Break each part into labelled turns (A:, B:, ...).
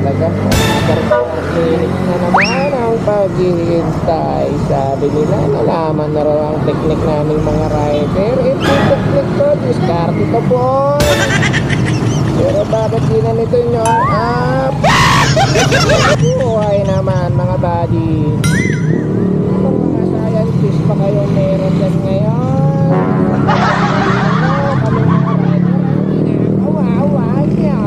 A: talaga. Clinic na naman ang paghihintay. Sabi nila, nalaman na raw ang teknik naming mga rider. Ito teknik to, diskarte to po. Pero bakit ginanito nyo ang app? Buhay naman mga buddy. Kung mga scientist pa kayo meron dyan ngayon. Ano, kami mga rider ang ginagawa niya.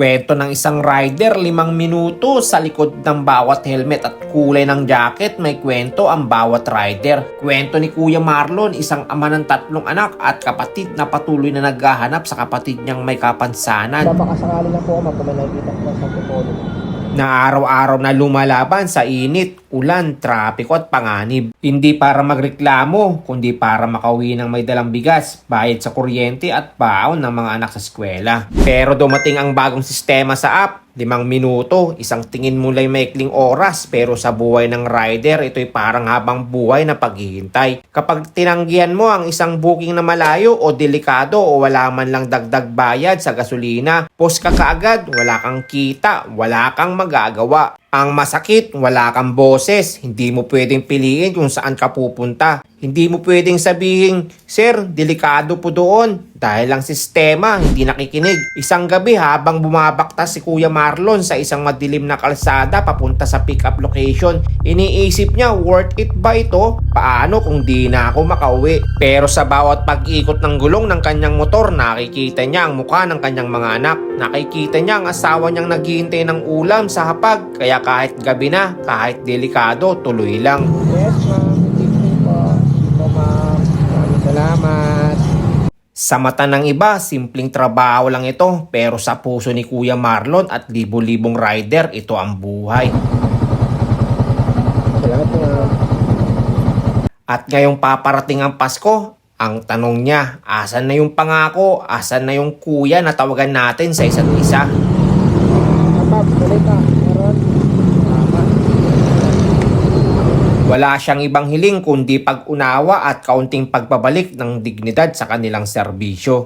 B: Kwento ng isang rider, limang minuto sa likod ng bawat helmet at kulay ng jacket, may kwento ang bawat rider. Kwento ni Kuya Marlon, isang ama ng tatlong anak at kapatid na patuloy na naghahanap sa kapatid niyang may kapansanan.
A: Baka sakali po ako nakikita ko sa tutulog.
B: Na araw-araw na lumalaban sa init, ulan, trapiko at panganib. Hindi para magreklamo, kundi para makauwi ng may dalang bigas, bayad sa kuryente at baon ng mga anak sa eskwela. Pero dumating ang bagong sistema sa app, limang minuto, isang tingin mulay maikling oras, pero sa buhay ng rider, ito'y parang habang buhay na paghihintay. Kapag tinanggihan mo ang isang booking na malayo o delikado o wala man lang dagdag bayad sa gasolina, post ka kaagad, wala kang kita, wala kang magagawa. Ang masakit, wala kang boses, hindi mo pwedeng piliin kung saan ka pupunta. Hindi mo pwedeng sabihin, Sir, delikado po doon. Dahil ang sistema, hindi nakikinig. Isang gabi habang bumabaktas si Kuya Marlon sa isang madilim na kalsada papunta sa pick-up location, iniisip niya, worth it ba ito? Paano kung di na ako makauwi? Pero sa bawat pag-ikot ng gulong ng kanyang motor, nakikita niya ang mukha ng kanyang mga anak. Nakikita niya ang asawa niyang naghihintay ng ulam sa hapag. Kaya kahit gabi na, kahit delikado, tuloy lang.
A: Yes, ma'am. Thank you po. Po, ma'am. Maraming salamat.
B: Sa mata ng iba, simpleng trabaho lang ito. Pero sa puso ni Kuya Marlon at libo-libong rider, ito ang buhay.
A: Salamat po, ma'am.
B: At ngayong paparating ang Pasko, ang tanong niya, asan na yung pangako? Asan na yung kuya na tawagan natin sa isa't isa? Wala siyang ibang hiling kundi pag-unawa at kaunting pagbabalik ng dignidad sa kanilang serbisyo.